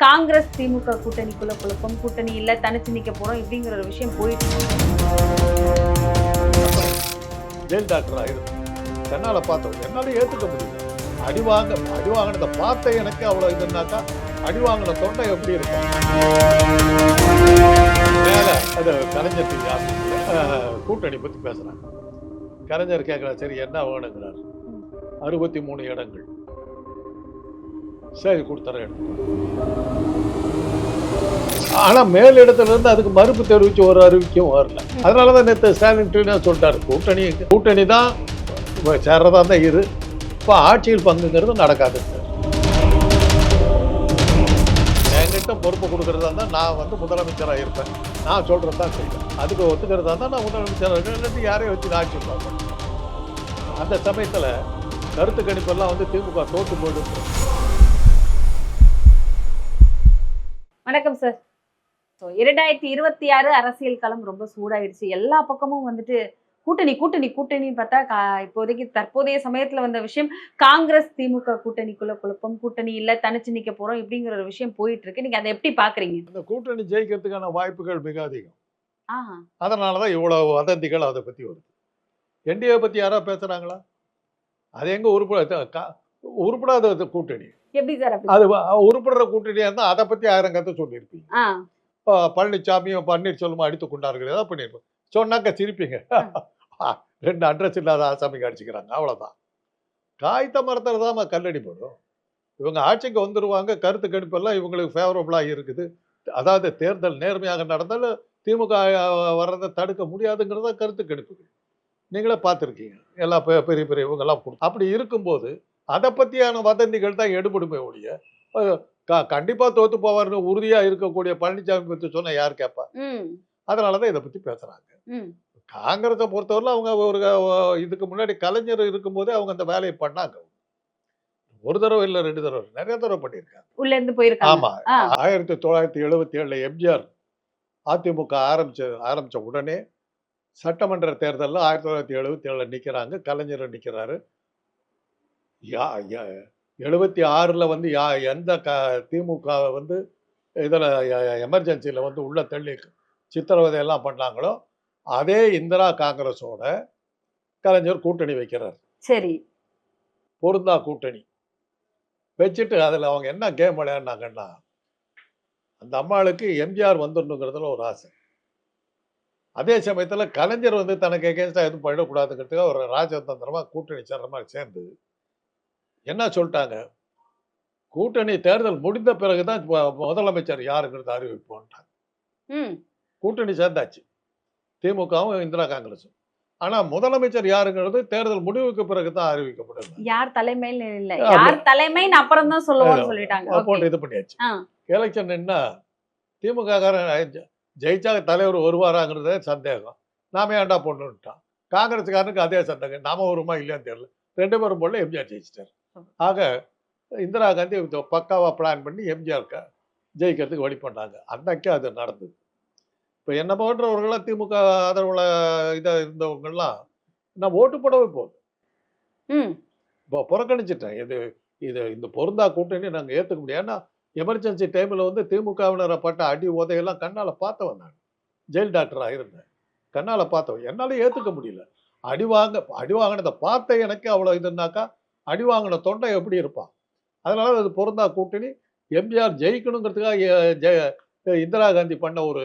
காங்கிரஸ் திமுக கூட்டணிக்குள்ள குழப்பம் கூட்டணி இல்ல தனிச்சு நிக்க போறோம் இப்படிங்கிற ஒரு விஷயம் போயிட்டு ஜெயில் டாக்டர் ஆயிரும். என்னால் பார்த்தோம் என்னால் ஏற்றுக்க முடியும் அடி வாங்க அடி வாங்கினதை பார்த்த எனக்கு அவ்வளோ இதுனாக்கா அடி வாங்கின தொண்டை எப்படி இருக்கும்? மேலே அது கலைஞர் கூட்டணி பற்றி பேசுகிறாங்க கலைஞர் கேட்குறாரு சரி என்ன வேணுங்கிறார். அறுபத்தி மூணு இடங்கள். சரி கொடுத்துறேன் ஆனால் மேல் இடத்துலேருந்து அதுக்கு மறுப்பு தெரிவித்து ஒரு அறிவிக்கும் வரல. அதனால தான் நேற்று ஸ்டாலின் ட்வீனா சொல்லிட்டாரு கூட்டணி கூட்டணி தான் சேர்றதா தான் இரு. இப்போ ஆட்சியில் பங்குங்கிறது நடக்காது. என்கிட்ட பொறுப்பு கொடுக்குறதா இருந்தால் நான் வந்து முதலமைச்சராக இருப்பேன். நான் சொல்கிறது தான் செய்வேன். அதுக்கு ஒத்துக்கிறதா இருந்தால் நான் முதலமைச்சராக இருக்கேன் யாரையும் வச்சு நான் ஆட்சி பார்ப்பேன். அந்த சமயத்தில் கருத்து கணிப்பெல்லாம் வந்து திமுக தோற்று போயிடுச்சு வணக்கம் சார் ஸோ இரண்டாயிரத்தி இருபத்தி ஆறு அரசியல் களம் ரொம்ப சூடாயிடுச்சு. எல்லா பக்கமும் வந்துட்டு கூட்டணி கூட்டணி கூட்டணின்னு பார்த்தா கா- இப்போதைக்கு தற்போதைய சமயத்துல வந்த விஷயம் காங்கிரஸ் திமுக கூட்டணிக்குள்ள குழப்பம் கூட்டணி இல்ல தனிச்சு நிக்க போறோம் இப்படிங்கிற ஒரு விஷயம் போயிட்டு இருக்கு நீங்க அதை எப்படி பாக்குறீங்க? அந்த கூட்டணி ஜெயிக்கிறதுக்கான வாய்ப்புகள் மிக அதிகம். அதனால தான் இவ்வளோ வதந்திகள் அதை பற்றி வருது. என்டிஏ பற்றி யாராவது பேசுகிறாங்களா அது எங்கே உருப்பட உருப்படாத கூட்டணி. எப்படி சார் அது உருப்படுற கூட்டணியாக இருந்தால் அதை பற்றி ஆயிரம் கதை சொல்லியிருப்பீங்க பழனிசாமியும் பன்னீர்செல்வமும் அடித்து கொண்டார்கள் ஏதாவது பண்ணியிருப்போம். சொன்னாக்க சிரிப்பீங்க. ரெண்டு அட்ரஸ் இல்லாத ஆசாமிக்கு அடிச்சுக்கிறாங்க அவ்வளோதான் காய்த்த மரத்தில் தான் கல்லடி போடும். இவங்க ஆட்சிக்கு வந்துருவாங்க கருத்து கணிப்பெல்லாம் இவங்களுக்கு ஃபேவரபுளாக இருக்குது. அதாவது தேர்தல் நேர்மையாக நடந்தால் திமுக வர்றதை தடுக்க முடியாதுங்கிறத கருத்து கணிப்புகள். நீங்களே பார்த்துருக்கீங்க. எல்லா பெரிய பெரிய இவங்கெல்லாம் அப்படி இருக்கும்போது அதை பற்றியான வதந்திகள் தான் எடுபடுமே ஒழிய கண்டிப்பாக தோத்து போவார்னு உறுதியாக இருக்கக்கூடிய பழனிசாமி பற்றி சொன்ன யார் கேட்பா அதனால தான் இதை பற்றி பேசுகிறாங்க காங்கிரஸை பொறுத்தவரையில் அவங்க ஒரு இதுக்கு முன்னாடி கலைஞர் இருக்கும்போதே அவங்க அந்த வேலையை பண்ணாங்க. ஒரு தடவை இல்லை ரெண்டு தடவை நிறைய தடவை பண்ணியிருக்காங்க. உள்ள இருந்து போயிருக்காங்க. ஆமா. ஆ. ஆயிரத்தி தொள்ளாயிரத்தி எழுபத்தி ஏழுல எம்ஜிஆர் அதிமுக ஆரம்பிச்ச ஆரம்பிச்ச உடனே சட்டமன்ற தேர்தலில் ஆயிரத்தி தொள்ளாயிரத்தி எழுபத்தி ஏழுல நிற்கிறாங்க கலைஞர் நிற்கிறாரு யா எழுபத்தி ஆறில் வந்து யா எந்த க திமுக வந்து இதில் எமர்ஜென்சியில் வந்து உள்ள தள்ளி சித்திரவதை எல்லாம் பண்ணாங்களோ அதே இந்திரா காங்கிரஸோட கலைஞர் கூட்டணி வைக்கிறார். சரி. பொருந்தா கூட்டணி. வச்சுட்டு அதில் அவங்க என்ன கேம் விளையாடினாங்கன்னா அந்த அம்மாளுக்கு எம்ஜிஆர் வந்துடணுங்கிறதுல ஒரு ஆசை. அதே சமயத்தில் கலைஞர் வந்து தனக்கு எகேன்ஸ்டாக எதுவும் பண்ணிடக்கூடாதுங்கிறதுக்காக ஒரு ராஜதந்திரமாக கூட்டணி சேர்ற மாதிரி சேர்ந்து என்ன சொல்லிட்டாங்க? கூட்டணி தேர்தல் முடிந்த பிறகு தான் முதலமைச்சர் யாருங்கிறத அறிவிப்போன்ட்டாங்க கூட்டணி சேர்ந்தாச்சு. திமுகவும் இந்திரா காங்கிரஸும் ஆனால் முதலமைச்சர் யாருங்கிறது தேர்தல் முடிவுக்கு பிறகு தான் அறிவிக்கப்படும் யார் தலைமையில் இல்ல யார் தலைமைன்னு அப்புறம் தான் சொல்லுவோம்னு சொல்லிட்டாங்க. போட்டு இது பண்ணியாச்சு. எலெக்ஷன் என்ன திமுக காரன் ஜெயிச்சா தலைவர் வருவாராங்கிறதே சந்தேகம். நாம ஏன்டா பொண்ணுட்டான் காங்கிரஸ்காரனுக்கு அதே சந்தேகம். நாம வருமா இல்லையான்னு தெரியல. ரெண்டு பேரும் போல எம்ஜிஆர் ஜெயிச்சிட்டார். ஆக இந்திரா காந்தி இது பக்காவா பிளான் பண்ணி எம்ஜிஆர் க- ஜெயிக்கிறதுக்கு வழி பண்ணாங்க அன்னைக்கு அது நடந்தது. இப்போ என்ன போன்றவர்களாம் திமுக ஆதரவுல இதை இருந்தவங்கெல்லாம் நான் ஓட்டு போடவே போகுது இப்போ புறக்கணிச்சிட்டேன். இது இது இந்த பொருந்தா கூட்டணி நாங்கள் ஏற்றுக்க முடியாது. ஏன்னா எமர்ஜென்சி டைமில் வந்து திமுகவினரை பட்ட அடி உதையெல்லாம் கண்ணால் பார்த்தவன் நான். ஜெயில் டாக்டராக இருந்தேன். கண்ணால் பார்த்தவன். என்னால் ஏற்றுக்க முடியல. அடி வாங்க அடி வாங்கினதை பார்த்த எனக்கு அவ்வளோ இதுனாக்கா அடி வாங்கின தொண்டை எப்படி இருப்பான்? அதனால அது பொருந்தா கூட்டணி. எம்ஜிஆர் ஜெயிக்கணுங்கிறதுக்காக ஜெய இந்திரா காந்தி பண்ண ஒரு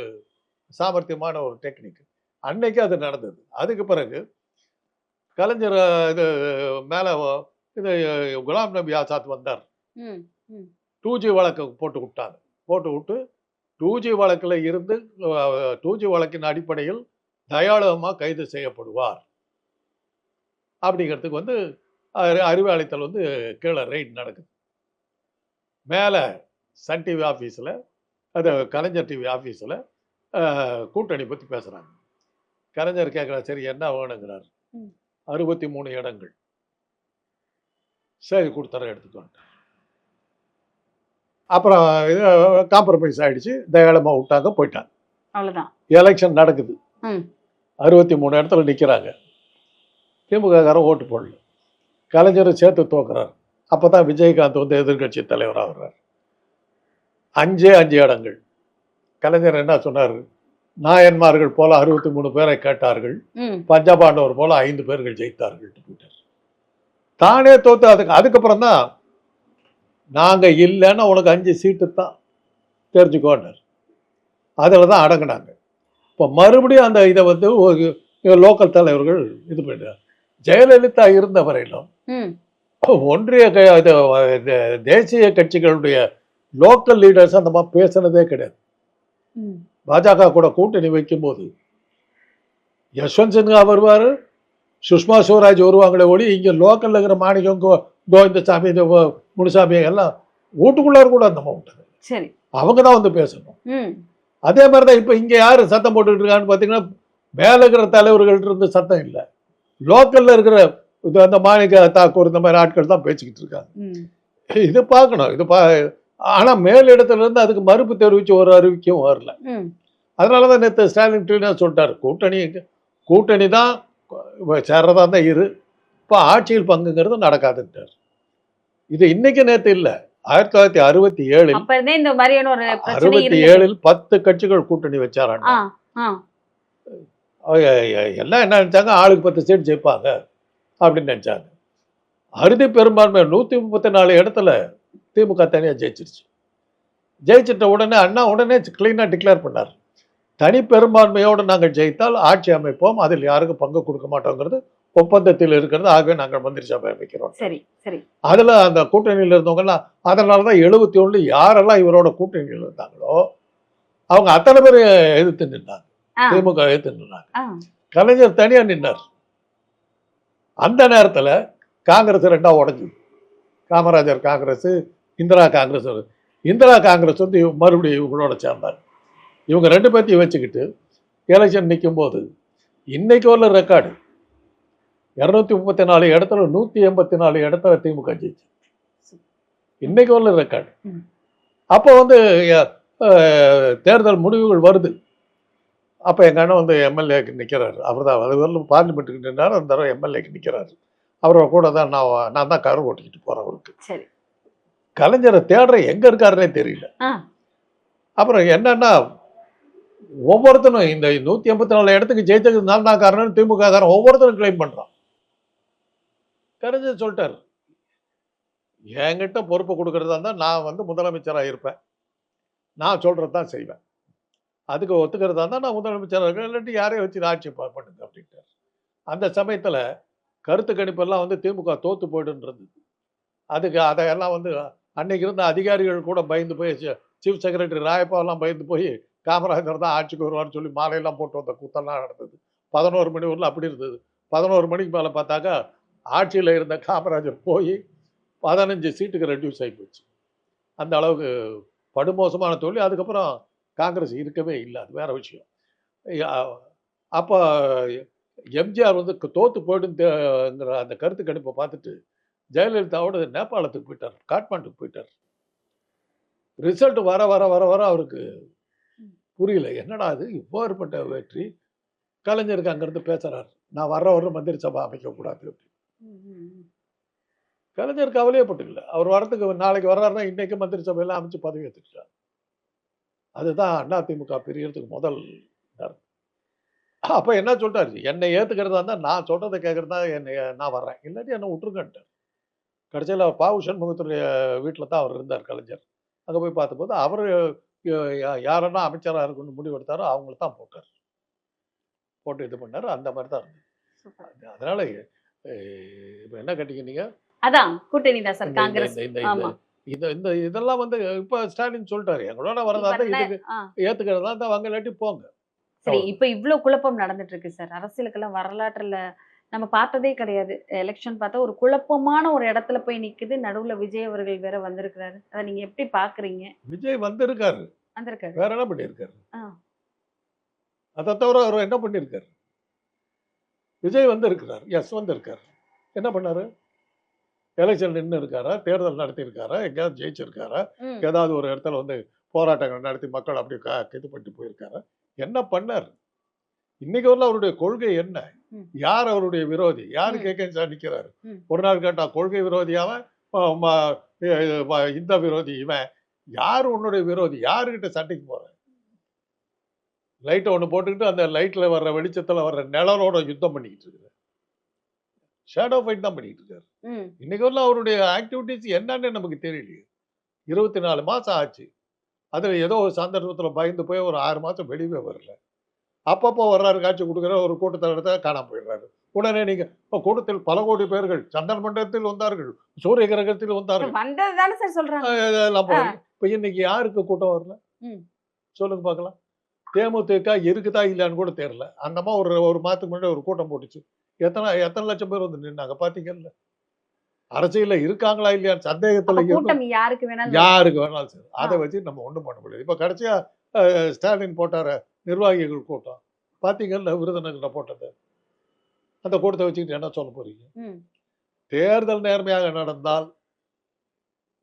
சாமர்த்தியமான ஒரு டெக்னிக். அன்னைக்கு அது நடந்தது. அதுக்கு பிறகு கலைஞர் இது மேலே இது குலாம் நபி ஆசாத் வந்தார். டூ ஜி வழக்கு போட்டு விட்டாங்க போட்டு விட்டு டூ ஜி வழக்கில் இருந்து டூ ஜி வழக்கின் அடிப்படையில் தயாளமாக கைது செய்யப்படுவார். அப்படிங்கிறதுக்கு வந்து அறி- அறிவாலயத்தில் வந்து கீழே ரைட் நடக்குது. மேலே சன் டிவி ஆஃபீஸில் அது கலைஞர் டிவி ஆஃபீஸில் கூட்டணி பற்றி பேசுகிறாங்க கலைஞர் கேட்குறாரு சரி என்ன வேணுங்கிறார். அறுபத்தி மூணு இடங்கள். சரி கொடுத்துறேன் எடுத்துக்கோன்ட்டு அப்புறம் இது காம்ப்ரமைஸ் ஆயிடுச்சு. தயாளமாக விட்டாங்க போயிட்டாங்க. அவ்வளவுதான். எலெக்ஷன் நடக்குது. அறுபத்தி மூணு இடத்துல நிற்கிறாங்க திமுககாரன் ஓட்டு போடல. கலைஞர் சேர்த்து தோக்குறார். அப்போ தான் விஜயகாந்த் வந்து எதிர்க்கட்சி தலைவராக வர்றார் அஞ்சே அஞ்சு இடங்கள். கலைஞர் என்ன சொன்னார்? நாயன்மார்கள் போல அறுபத்தி மூணு பேரை கேட்டார்கள். பஞ்சபாண்டவர் போல ஐந்து பேர்கள் ஜெயித்தார்கள் தானே தோத்து அதுக்கு அதுக்கப்புறம் தான் நாங்க இல்லைன்னா உனக்கு அஞ்சு சீட்டு தான் தெரிஞ்சுக்கோன்னார். அதில் தான் அடங்குனாங்க. இப்போ மறுபடியும் அந்த இதை வந்து ஒரு லோக்கல் தலைவர்கள் இது பண்ணிட்டார். ஜெயலலிதா இருந்த வரையிலும் ஒன்றிய தேசிய கட்சிகளுடைய லோக்கல் லீடர்ஸ் அந்த மாதிரி பேசுனதே கிடையாது. பாஜக கூட கூட்டணி வைக்கும்போது யஷ்வந்த் சின்ஹா வருவார் சுஷ்மா ஸ்வராஜ் வருவாங்களே ஒளி இங்கே லோக்கலில் இருக்கிற மாணிக்கம் கோ கோவிந்தசாமி இந்த முனுசாமி எல்லாம் வீட்டுக்குள்ளார கூட அந்த விட்டது சரி. அவங்க தான் வந்து பேசணும். அதே மாதிரி தான் இப்போ இங்கே யார் சத்தம் போட்டுட்டு இருக்கான்னு பார்த்தீங்கன்னா மேலே இருக்கிற தலைவர்கள்ட்ட இருந்து சத்தம் இல்லை. லோக்கலில் இருக்கிற இது அந்த மாணிக்க தாக்கூர் இந்த மாதிரி ஆட்கள் தான் பேசிக்கிட்டு இருக்காங்க. இது பார்க்கணும். இது பா ஆனால் மேல் இடத்துல இருந்து அதுக்கு மறுப்பு தெரிவித்து ஒரு அறிவிக்கும் வரல. அதனால தான் நேற்று ஸ்டாலின் ட்வீனாக சொல்லிட்டாரு. கூட்டணி கூட்டணி தான் சேர்றதா தான் இரு. இப்போ ஆட்சியில் பங்குங்கிறது நடக்காதுன்ட்டார். இது இன்னைக்கு நேற்று இல்லை. ஆயிரத்தி தொள்ளாயிரத்தி அறுபத்தி ஏழில் அறுபத்தி ஏழில் பத்து கட்சிகள் கூட்டணி வச்சாராங்க எல்லாம் என்ன நினைச்சாங்க? ஆளுக்கு பத்து சீட் ஜெயிப்பாங்க அப்படின்னு நினைச்சாங்க. அறுதி பெரும்பான்மை நூற்றி முப்பத்தி நாலு இடத்துல திமுக தனியாக ஜெயிச்சிருச்சு. ஜெயிச்சிட்ட உடனே அண்ணா உடனே கிளீனாக டிக்ளேர் பண்ணார். தனி பெரும்பான்மையோடு நாங்கள் ஜெயித்தால் ஆட்சி அமைப்போம். அதில் யாருக்கும் பங்கு கொடுக்க மாட்டோங்கிறது ஒப்பந்தத்தில் இருக்கிறது. ஆகவே நாங்கள் மந்திரி சபை அமைக்கிறோம். சரி சரி. அதில் அந்த கூட்டணியில் இருந்தவங்கலாம் அதனால தான் எழுபத்தி ஒன்று யாரெல்லாம் இவரோட கூட்டணியில் இருந்தாங்களோ அவங்க அத்தனை பேர் எதிர்த்து நின்னாங்க. ஆ திமுக எதிர்த்து கலைஞர் தனியாக நின்னார். அந்த நேரத்தில் காங்கிரஸ் ரெண்டா உடைஞ்சு காமராஜர் காங்கிரஸ் இந்திரா காங்கிரஸ். இந்திரா காங்கிரஸ் வந்து மறுபடியும் இவங்களோட சேர்ந்தார். இவங்க ரெண்டு பேர்த்தையும் வச்சுக்கிட்டு எலெக்ஷன் நிற்கும் போது இன்னைக்கு உள்ள ரெக்கார்டு இரநூத்தி முப்பத்தி நாலு இடத்துல நூற்றி எண்பத்தி நாலு இடத்துல திமுக ஜெயிச்சு. இன்னைக்கு உள்ள ரெக்கார்டு. அப்போ வந்து தேர்தல் முடிவுகள் வருது. அப்போ எங்கள் அண்ணன் வந்து எம்எல்ஏக்கு நிற்கிறாரு அவர் தான் அது வரலும் பார்லிமெண்ட்டுக்கு நின்றார் அந்த தடவை எம்எல்ஏக்கு நிற்கிறாரு அவரோட கூட தான் நான் நான் தான் கரு ஓட்டிக்கிட்டு போகிறேன் அவருக்கு. சரி. கலைஞரை தேடுற எங்கே இருக்காருன்னே தெரியல. அப்புறம் என்னன்னா ஒவ்வொருத்தனும் இந்த நூற்றி எண்பத்தி நாலு இடத்துக்கு ஜெயிச்சது நான் தான் காரணம் திமுக காரன் ஒவ்வொருத்தரும் கிளைம் பண்ணுறான் கலைஞர் சொல்லிட்டாரு. என்கிட்ட பொறுப்பு கொடுக்கறதா இருந்தால் நான் வந்து முதலமைச்சராக இருப்பேன். நான் சொல்கிறது தான் செய்வேன். அதுக்கு ஒத்துக்கிறதா இருந்தால் நான் முதலமைச்சராக இருக்கேன் இல்லாட்டி யாரையும் வச்சு ஆட்சி பண்ணுங்க அப்படின்ட்டார். அந்த சமயத்தில் கருத்து கணிப்பெல்லாம் வந்து திமுக தோற்று போய்டுன்றது. அதுக்கு அதையெல்லாம் வந்து அன்னைக்கு இருந்த அதிகாரிகள் கூட பயந்து போய் சீஃப் செக்ரட்டரி ராயப்பாவெல்லாம் பயந்து போய் காமராஜர் தான் ஆட்சிக்கு வருவார்னு சொல்லி மாலையெல்லாம் போட்டு வந்த கூத்தெல்லாம் நடந்தது. பதினோரு மணி ஊரில் அப்படி இருந்தது. பதினோரு மணிக்கு மேலே பார்த்தாக்கா ஆட்சியில் இருந்த காமராஜர் போய் பதினஞ்சு சீட்டுக்கு ரெடியூஸ் ஆகி போச்சு. அந்த அளவுக்கு படுமோசமான தோல்வி அதுக்கப்புறம் காங்கிரஸ் இருக்கவே இல்லை. அது வேற விஷயம். அப்போ எம்ஜிஆர் வந்து தோத்து போயிடுங்கிற அந்த கருத்து கணிப்பை பார்த்துட்டு ஜெயலலிதாவோட நேபாளத்துக்கு போயிட்டார். காட்மாண்டுக்கு போயிட்டார். ரிசல்ட் வர வர வர வர அவருக்கு புரியல. என்னடா அது இவ்வாறுபட்ட வெற்றி. கலைஞருக்கு அங்கேருந்து பேசுகிறார் நான் வர்ற வர மந்திரி சபா அமைக்கக்கூடாது அப்படி ம், ம், கலைஞர் பட்டுக்கல அவர் வரத்துக்கு நாளைக்கு வர்றாருன்னா இன்றைக்கு மந்திரி சபையெல்லாம் அமைச்சு பதவி ஏற்றுக்கிட்டார் அதுதான் அதிமுக பிரியறதுக்கு முதல். அப்ப என்ன சொல்லிட்டாரு என்னை ஏத்துக்கிறதா இருந்தா நான் சொல்றதை கேட்கறதா என்னை நான் வர்றேன். இல்லாட்டி என்னை விட்டுருங்கன்ட்டார் கடைசியில் அவர் பாவு சண்முகத்துடைய வீட்டில் தான் அவர் இருந்தார் கலைஞர். அங்கே போய் பார்த்தபோது அவர் யாரென்னா அமைச்சராக இருக்குன்னு முடிவு எடுத்தாரோ அவங்கள தான் போட்டார். போட்டு இது பண்ணார். அந்த மாதிரி தான் இருந்தது. அதனால இப்போ என்ன கேட்டீங்க அதான் கூட்டணி தான் சார் காங்கிரஸ். இந்த- இந்த- இதெல்லாம் வந்து இப்ப ஸ்டாலின் சொல்லிட்டாரு எங்களோட வரதா இப்ப இருந்தா என்ன- இதுக்கு ஏத்துக்கிறதா இருந்தா வாங்க இல்லாட்டி போங்க. சரி இப்ப இவ்ளோ குழப்பம் நடந்துட்டு இருக்கு சார். அரசியலுக்கெல்லாம் வரலாற்றுல நம்ம பார்த்ததே கிடையாது. எலெக்ஷன் பார்த்தா ஒரு குழப்பமான ஒரு இடத்துல போய் நிக்குது. நடுவுல விஜய் அவர்கள் வேற வந்திருக்கிறாரு. அதை நீங்க எப்படி பாக்குறீங்க? விஜய் வந்திருக்காரு. வந்திருக்காரு. வேற என்ன பண்ணியிருக்காரு. அதை தவிர அவர் என்ன பண்ணியிருக்காரு? விஜய் வந்திருக்கிறார். எஸ் வந்திருக்காரு. என்ன பண்ணாரு? எலெக்ஷன் நின்று இருக்காரா? தேர்தல் நடத்தி இருக்காரா எங்கேயாவது ஜெயிச்சிருக்காரா? ஏதாவது ஒரு இடத்துல வந்து போராட்டங்கள் நடத்தி மக்கள் அப்படி இது பண்ணிட்டு போயிருக்காரா? என்ன பண்ணார்? இன்னைக்கு வரல அவருடைய கொள்கை என்ன. யார் அவருடைய விரோதி? யாரு நிக்கிறாரு? ம். ஒரு நாள் கேட்டா கொள்கை விரோதி அவன் ம- ம- இ- ம- இந்த விரோதி இவன். யார் உன்னுடைய விரோதி? யாருக்கிட்ட சண்டைக்கு போற? லைட்டை ஒன்று போட்டுக்கிட்டு அந்த லைட்ல வர்ற வெளிச்சத்துல வர்ற நிழலோட யுத்தம் பண்ணிக்கிட்டு இருக்கிற ஷேடோ ஃபைட் தான் பண்ணிக்கிட்டு இருக்காரு இன்னைக்கு வரல அவருடைய ஆக்டிவிட்டிஸ் என்னன்னு நமக்கு தெரியலையே. இருபத்தி நாலு மாசம் ஆச்சு. அதுல ஏதோ ஒரு சந்தர்ப்பத்துல பயந்து போய் ஒரு ஆறு மாசம் வெளியவே வரல. அப்பப்போ வர்றாரு காட்சி கொடுக்குற ஒரு கூட்டத்தை நடத்த காணாம போயிடுறாரு. உடனே நீங்க இப்போ கூட்டத்தில் பல கோடி பேர்கள் சந்தன மண்டலத்தில் வந்தார்கள் சூரிய கிரகத்தில் வந்தார்கள். இப்ப இன்னைக்கு யாருக்கு கூட்டம் வரல. சொல்லுங்க பார்க்கலாம். தேமுதிக இருக்குதா இல்லையான்னு கூட தெரியல. அந்த அம்மா ஒரு ஒரு மாதத்துக்கு முன்னாடி ஒரு கூட்டம் போட்டுச்சு. எத்தனை எத்தனை லட்சம் பேர் வந்து நின்னாங்க பாத்தீங்கல்ல? அரசியல்ல இருக்காங்களா இல்லையான்னு சந்தேகத்துல யாருக்கு வேணாலும் யாருக்கு வேணாலும் சரி. அதை வச்சு நம்ம ஒண்ணும் பண்ண முடியாது. இப்ப கடைசியா ஸ்டாலின் போட்டார நிர்வாகிகள் கூட்டம். பாத்தீங்கல்ல விருதுநகர்ல போட்டது. அந்த கூட்டத்தை வச்சுக்கிட்டு என்ன சொல்ல போறீங்க. தேர்தல் நேர்மையாக நடந்தால்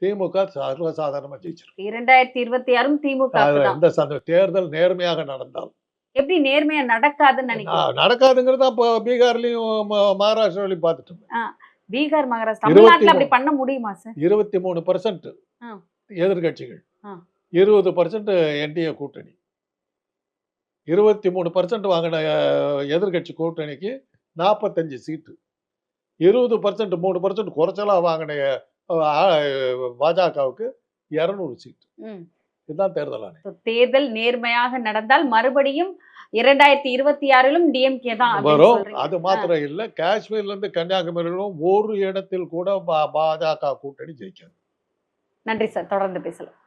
திமுக சர்வசாதாரணமா ஜெயிச்சிடும் இரண்டாயிரத்தி இருபத்தி ஆறும் திமுக சந்தேகம் தேர்தல் நேர்மையாக நடந்தால் எப்படி நேர்மையா நடக்காதுன்னு நினைக்கிறேன் நடக்காதுங்கிறது அப்போ பீகார்லயும் ம- மகாராஷ்டிராவிலையும் பார்த்துட்டோம் பீகார் மகாராஷ்டிரா தமிழ்நாட்டுல அப்படி. பண்ண முடியுமா சார் இருபத்தி மூணு பர்சன்ட். எதிர்கட்சிகள். இருபது பர்சன்ட் என்டிஏ கூட்டணி இருபத்தி மூணு பர்சன்ட் வாங்கின அஹ், எதிர்க்கட்சி கூட்டணிக்கு நாற்பத்தஞ்சு சீட்டு இருபது பர்சன்ட் மூணு பர்சன்ட் குறைச்சலா வாங்கின பாஜகவுக்கு இரநூறு சீட்டு. இதுதான் தேர்தல் ஆணையம். தேர்தல் நேர்மையாக நடந்தால் மறுபடியும் இரண்டாயிரத்தி இருபத்தி ஆறிலும் டிஎம்கே தான் வரும். அது மாத்திரம் இல்ல காஷ்மீர்ல இருந்து கன்னியாகுமரியிலும் ஒரு இடத்தில் கூட பாஜக கூட்டணி ஜெயிக்காது. நன்றி சார். தொடர்ந்து பேசலாம்.